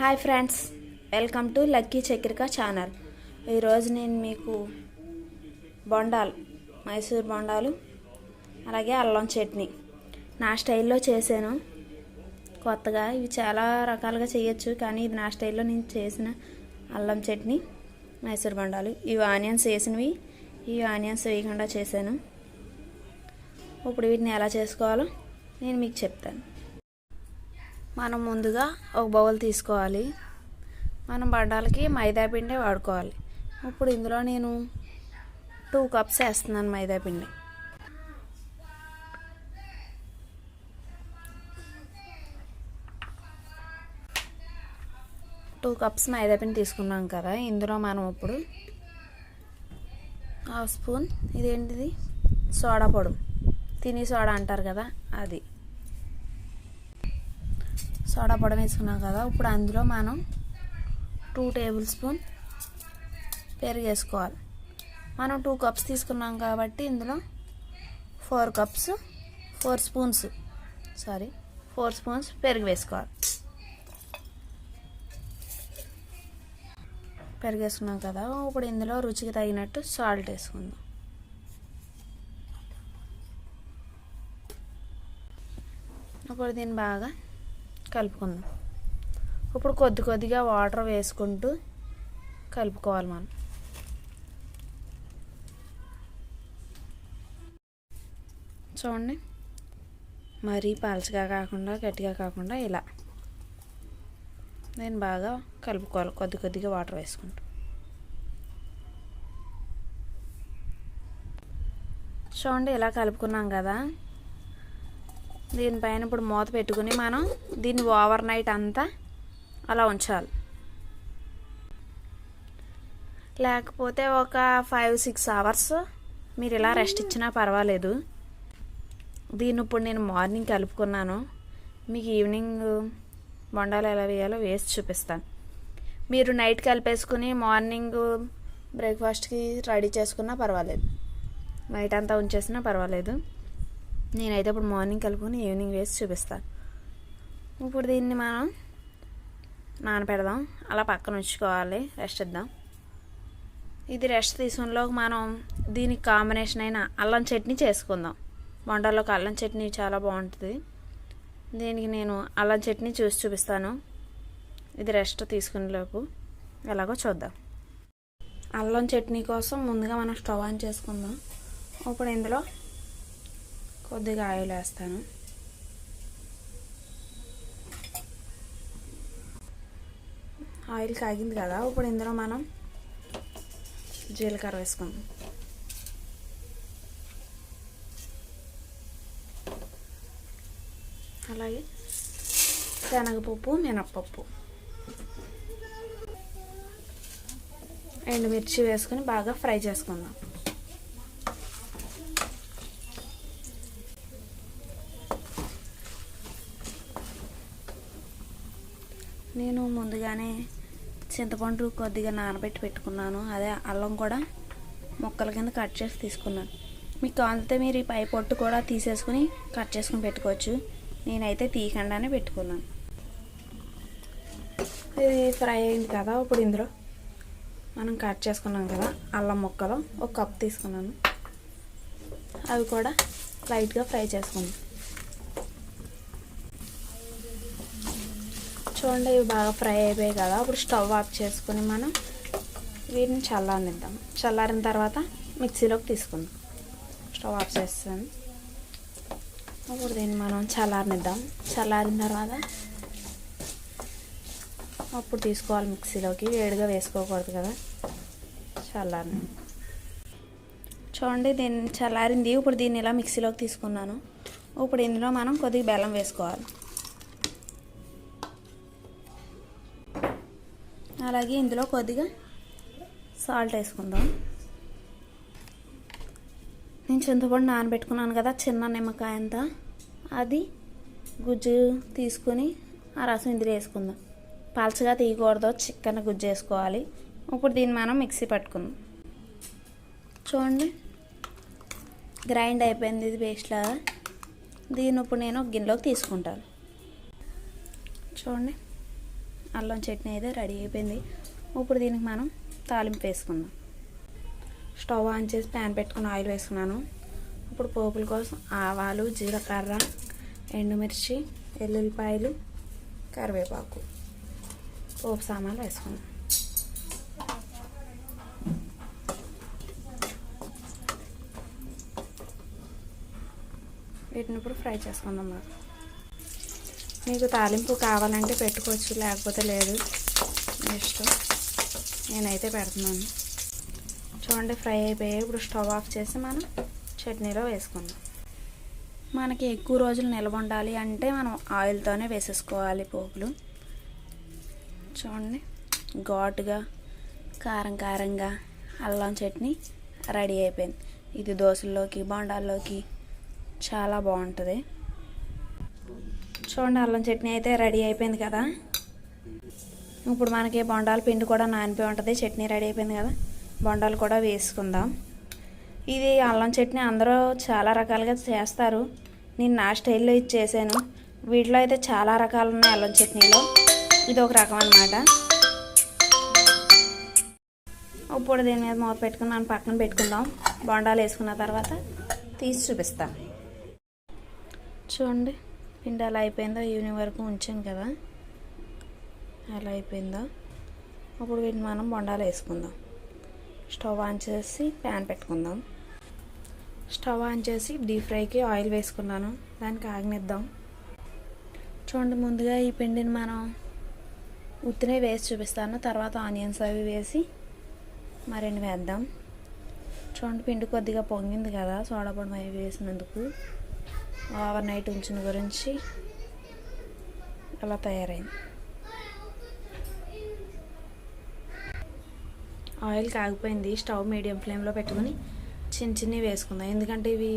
Hi friends welcome to lucky Chakrika channel. ఈరోజు నేను మీకు బొండాలు మైసూర్ బొండాలు అలాగే అల్లం చట్నీ నా స్టైల్లో చేశాను. కొత్తగా ఇవి చాలా రకాలుగా చేయొచ్చు కానీ ఇది నా స్టైల్లో నేను చేసిన అల్లం చట్నీ మైసూర్ బొండాలు. ఇవి ఆనియన్స్ వేసినవి ఇవి ఆనియన్స్ వేయకుండా చేశాను. ఇప్పుడు వీటిని ఎలా చేసుకోవాలో నేను మీకు చెప్తాను. మనం ముందుగా ఒక బౌల్ తీసుకోవాలి. మనం బడ్డాలకి మైదా పిండి వాడుకోవాలి. ఇప్పుడు ఇందులో నేను టూ కప్స్ వేస్తున్నాను మైదా పిండి. టూ కప్స్ మైదా పిండి తీసుకున్నాం కదా ఇందులో మనం ఇప్పుడు హాఫ్ స్పూన్ ఇదేంటిది? సోడా పొడి. తిని సోడా అంటారు కదా అది. సోడా పొడి వేసుకున్నాం కదా ఇప్పుడు అందులో మనం టూ టేబుల్ స్పూన్ పెరుగు వేసుకోవాలి. మనం టూ కప్స్ తీసుకున్నాం కాబట్టి ఇందులో four cups four spoons sorry four spoons పెరుగు వేసుకోవాలి. పెరుగు వేసుకున్నాం కదా ఇప్పుడు ఇందులో రుచికి తగినట్టు సాల్ట్ వేసుకుందాం. ఇప్పుడు దీన్ని బాగా కలుపుకుందాం. ఇప్పుడు కొద్ది కొద్దిగా వాటర్ వేసుకుంటూ కలుపుకోవాలి మనం. చూడండి. మరీ పలచగా కాకుండా గట్టిగా కాకుండా ఇలా. నేను బాగా కలుపుకోవాలి. కొద్ది కొద్దిగా వాటర్ వేసుకుంటూ. చూడండి ఇలా కలుపుకున్నాం కదా. దీనిపైన ఇప్పుడు మూత పెట్టుకుని మనం దీన్ని ఓవర్ నైట్ అంతా అలా ఉంచాలి. లేకపోతే ఒక ఫైవ్ సిక్స్ అవర్స్ మీరు ఇలా రెస్ట్ ఇచ్చినా పర్వాలేదు. దీన్ని ఇప్పుడు నేను మార్నింగ్ కలుపుకున్నాను. మీకు ఈవినింగ్ బొండాలు ఎలా వేయాలో వేసి చూపిస్తాను. మీరు నైట్ కలిపేసుకుని మార్నింగ్ బ్రేక్ఫాస్ట్కి రెడీ చేసుకున్నా పర్వాలేదు. నైట్ అంతా ఉంచేసినా పర్వాలేదు. నేనైతే ఇప్పుడు మార్నింగ్ కలుపుకొని ఈవినింగ్ వేసి చూపిస్తాను. ఇప్పుడు దీన్ని మనం నానపెడదాం. అలా పక్కన ఉంచుకోవాలి. రెస్ట్ ఇద్దాం. ఇది రెస్ట్ తీసుకునిలోకి మనం దీనికి కాంబినేషన్ అయిన అల్లం చట్నీ చేసుకుందాం. వంటలోకి అల్లం చట్నీ చాలా బాగుంటుంది. దీనికి నేను అల్లం చట్నీ చూసి చూపిస్తాను. ఇది రెస్ట్ తీసుకునేలోపు ఎలాగో చూద్దాం. అల్లం చట్నీ కోసం ముందుగా మనం స్టవ్ ఆన్ చేసుకుందాం. ఇప్పుడు ఇందులో కొద్దిగా ఆయిల్ వేస్తాను. ఆయిల్ కాగింది కదా ఇప్పుడు ఇందులో మనం జీలకర్ర వేసుకుందాం. అలాగే శనగపప్పు మినప్పప్పు. ఎండుమిర్చి వేసుకొని బాగా ఫ్రై చేసుకుందాం. నేను ముందుగానే చింతపండు కొద్దిగా నానబెట్టి పెట్టుకున్నాను. అదే అల్లం కూడా ముక్కల కింద కట్ చేసి తీసుకున్నాను. మీకు కావాలంటే మీరు ఈ పై పొట్టు కూడా తీసేసుకుని కట్ చేసుకుని పెట్టుకోవచ్చు. నేనైతే తీయకుండానే పెట్టుకున్నాను. ఇది ఫ్రై అయింది కదా ఇప్పుడు ఇందులో. మనం కట్ చేసుకున్నాం కదా అల్లం ముక్కలు. ఒక కప్ తీసుకున్నాను. అవి కూడా లైట్గా ఫ్రై చేసుకుందాం. చూడండి ఇవి బాగా ఫ్రై అయిపోయాయి కదా ఇప్పుడు స్టవ్ ఆఫ్ చేసుకుని మనం వీటిని చల్లారనిద్దాం. చల్లారిన తర్వాత మిక్సీలోకి తీసుకుందాం. స్టవ్ ఆఫ్ చేస్తాను. ఇప్పుడు దీన్ని మనం చల్లారనిద్దాం. చల్లారిన తర్వాత అప్పుడు తీసుకోవాలి మిక్సీలోకి వేడిగా వేసుకోకూడదు కదా. చల్లారిన చూడండి దీన్ని చల్లారింది. ఇప్పుడు దీన్ని ఇలా మిక్సీలోకి తీసుకున్నాను. ఇప్పుడు ఇందులో మనం కొద్దిగా బెల్లం వేసుకోవాలి. అలాగే ఇందులో కొద్దిగా సాల్ట్ వేసుకుందాం. నేను చింతపండు నానబెట్టుకున్నాను కదా చిన్న నిమ్మకాయ అంతా. అది గుజ్జు తీసుకుని ఆ రసం ఇందులో వేసుకుందాం. పలచగా తీయకూడదు చికెన్ గుజ్జు వేసుకోవాలి. ఇప్పుడు దీన్ని మనం మిక్సీ పట్టుకుందాం. చూడండి గ్రైండ్ అయిపోయింది ఇది పేస్ట్లాగా దీన్ని ఇప్పుడు నేను గిన్నెలోకి తీసుకుంటాను. చూడండి. అల్లం చట్నీ అయితే రెడీ అయిపోయింది. ఇప్పుడు దీనికి మనం తాలింపు వేసుకుందాం. స్టవ్ ఆన్ చేసి ప్యాన్ పెట్టుకుని ఆయిల్ వేసుకున్నాను. ఇప్పుడు పోపుల కోసం ఆవాలు జీలకర్ర ఎండుమిర్చి ఎల్లుల్లిపాయలు కరివేపాకు పోపు సామాన్లు వేసుకున్నాం వీటిని ఇప్పుడు ఫ్రై చేసుకుందాం మాకు మీకు తాలింపు కావాలంటే పెట్టుకోవచ్చు లేకపోతే లేదు. నెక్స్ట్ ఇష్టం. నేనైతే పెడుతున్నాను. చూడండి ఫ్రై అయిపోయాయి ఇప్పుడు స్టవ్ ఆఫ్ చేసి మనం చట్నీలో వేసుకుందాం. మనకి ఎక్కువ రోజులు నిల్వ ఉండాలి అంటే మనం ఆయిల్తోనే వేసేసుకోవాలి పోపులు. చూడండి ఘాటుగా కారం కారంగా అల్లం చట్నీ రెడీ అయిపోయింది. ఇది దోశల్లోకి బొండాల్లోకి చాలా బాగుంటుంది. చూడండి అల్లం చట్నీ అయితే రెడీ అయిపోయింది కదా. ఇప్పుడు మనకి బొండాల పిండి కూడా నానిపోయి ఉంటుంది చట్నీ రెడీ అయిపోయింది కదా. బొండాలు కూడా వేసుకుందాం. ఇది అల్లం చట్నీ అందరూ చాలా రకాలుగా చేస్తారు. నేను నా స్టైల్లో ఇది చేశాను. వీటిలో అయితే చాలా రకాలు ఉన్నాయి అల్లం చట్నీలో. ఇది ఒక రకం అన్నమాట. ఇప్పుడు దీని మీద మూత పెట్టుకుని మనం పక్కన పెట్టుకుందాం. బొండాలు వేసుకున్న తర్వాత తీసి చూపిస్తాను చూడండి. పిండి అలా అయిపోయిందో ఈవినింగ్ వరకు ఉంచాం కదా. అలా అయిపోయిందో. ఇప్పుడు వీటిని మనం బొండాలు వేసుకుందాం. స్టవ్ ఆన్ చేసి ప్యాన్ పెట్టుకుందాం. స్టవ్ ఆన్ చేసి డీప్ ఫ్రైకి ఆయిల్ వేసుకున్నాను. దానికి ఆగనిద్దాం. చూడండి ముందుగా ఈ పిండిని మనం ఉత్తినే వేసి చూపిస్తాను. తర్వాత ఆనియన్స్ అవి వేసి మరిన్ని వేద్దాం. చూడండి పిండి కొద్దిగా పొంగింది కదా సోడా పొడి అవి వేసినందుకు. ఓవర్ నైట్ ఉంచిన గురించి అలా తయారైంది. ఆయిల్ కాగిపోయింది స్టవ్ మీడియం ఫ్లేమ్లో పెట్టుకొని చిన్న చిన్నవి వేసుకుందాం. ఎందుకంటే ఇవి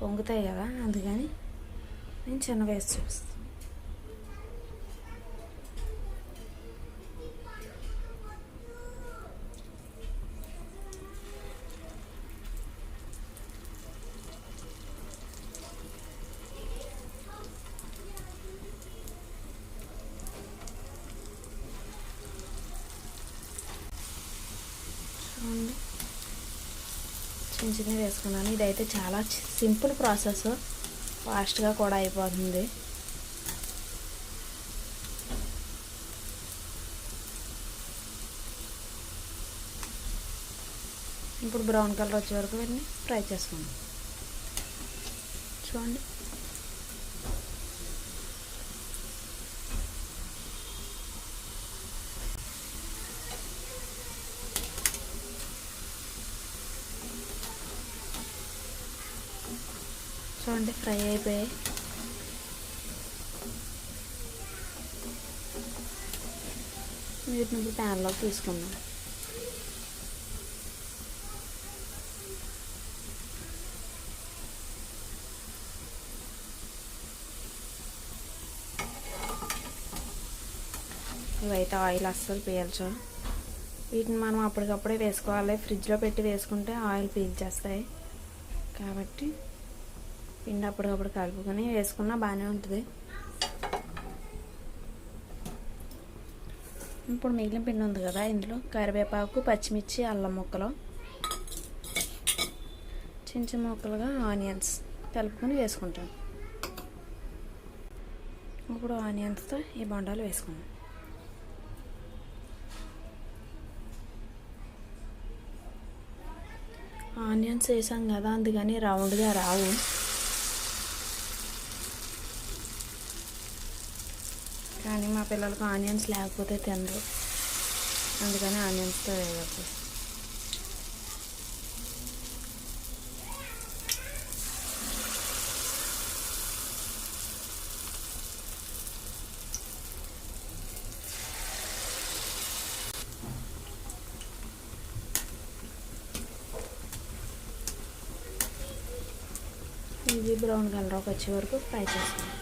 పొంగుతాయి కదా అందుకని నేను చిన్న వేసి చూపిస్తాను చూడండి చిన్న చిన్నవి వేసుకున్నాను. ఇదైతే చాలా సింపుల్ ప్రాసెస్. ఫాస్ట్గా కూడా అయిపోతుంది. ఇప్పుడు బ్రౌన్ కలర్ వచ్చే వరకు వీటిని ఫ్రై చేసుకుందాం. చూడండి. చూడండి ఫ్రై అయిపోయాయి. వీటిని ఇప్పుడు ప్యాన్లోకి తీసుకుందాం. ఇవైతే ఆయిల్ అస్సలు పీల్చు వీటిని మనం అప్పటికప్పుడే వేసుకోవాలి. ఫ్రిడ్జ్లో పెట్టి వేసుకుంటే ఆయిల్ పీల్చేస్తాయి. కాబట్టి పిండి అప్పటికప్పుడు కలుపుకొని వేసుకున్నా బాగానే ఉంటుంది. ఇప్పుడు మిగిలిన పిండి ఉంది కదా ఇందులో కరివేపాకు పచ్చిమిర్చి అల్లం ముక్కలు. చిన్న చిన్న ముక్కలుగా ఆనియన్స్ కలుపుకొని వేసుకుంటాం. ఇప్పుడు ఆనియన్స్తో ఈ బొండాలు వేసుకున్నాం ఆనియన్స్ వేసాం కదా అందుకని రౌండ్గా రావు. కానీ మా పిల్లలకు ఆనియన్స్ లేకపోతే తినరు. అందుకని ఆనియన్స్తో వేయకపోతే ఇది బ్రౌన్ కలర్ వచ్చే వరకు ఫ్రై చేసుకోండి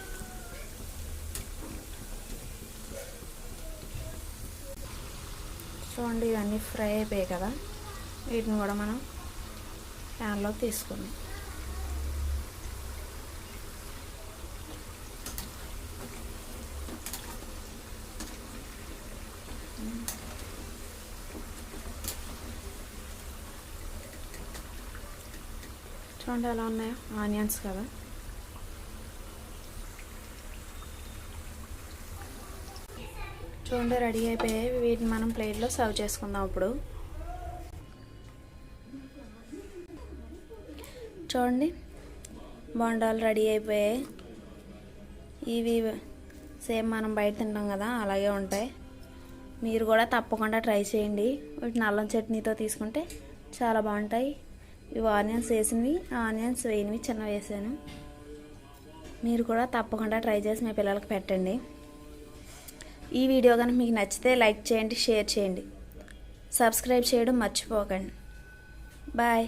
అన్నీ ఫ్రై అయిపోయాయి కదా వీటిని కూడా మనం ప్యాన్లో తీసుకున్నాం చూడండి ఎలా ఉన్నాయో ఆనియన్స్ కదా. చూడండి రెడీ అయిపోయాయి. వీటిని మనం ప్లేట్లో సర్వ్ చేసుకుందాం ఇప్పుడు. చూడండి బొండాలు రెడీ అయిపోయాయి. ఇవి సేమ్ మనం బయట తింటాం కదా అలాగే ఉంటాయి. మీరు కూడా తప్పకుండా ట్రై చేయండి. వీటిని అల్లం చట్నీతో తీసుకుంటే చాలా బాగుంటాయి. ఇవి ఆనియన్స్ వేసినవి ఆనియన్స్ వేయనివి చిన్న వేసాను. మీరు కూడా తప్పకుండా ట్రై చేసి మీ పిల్లలకి పెట్టండి. ఈ వీడియో కనుక మీకు నచ్చితే లైక్ చేయండి షేర్ చేయండి. సబ్స్క్రైబ్ చేయడం మర్చిపోకండి. బాయ్.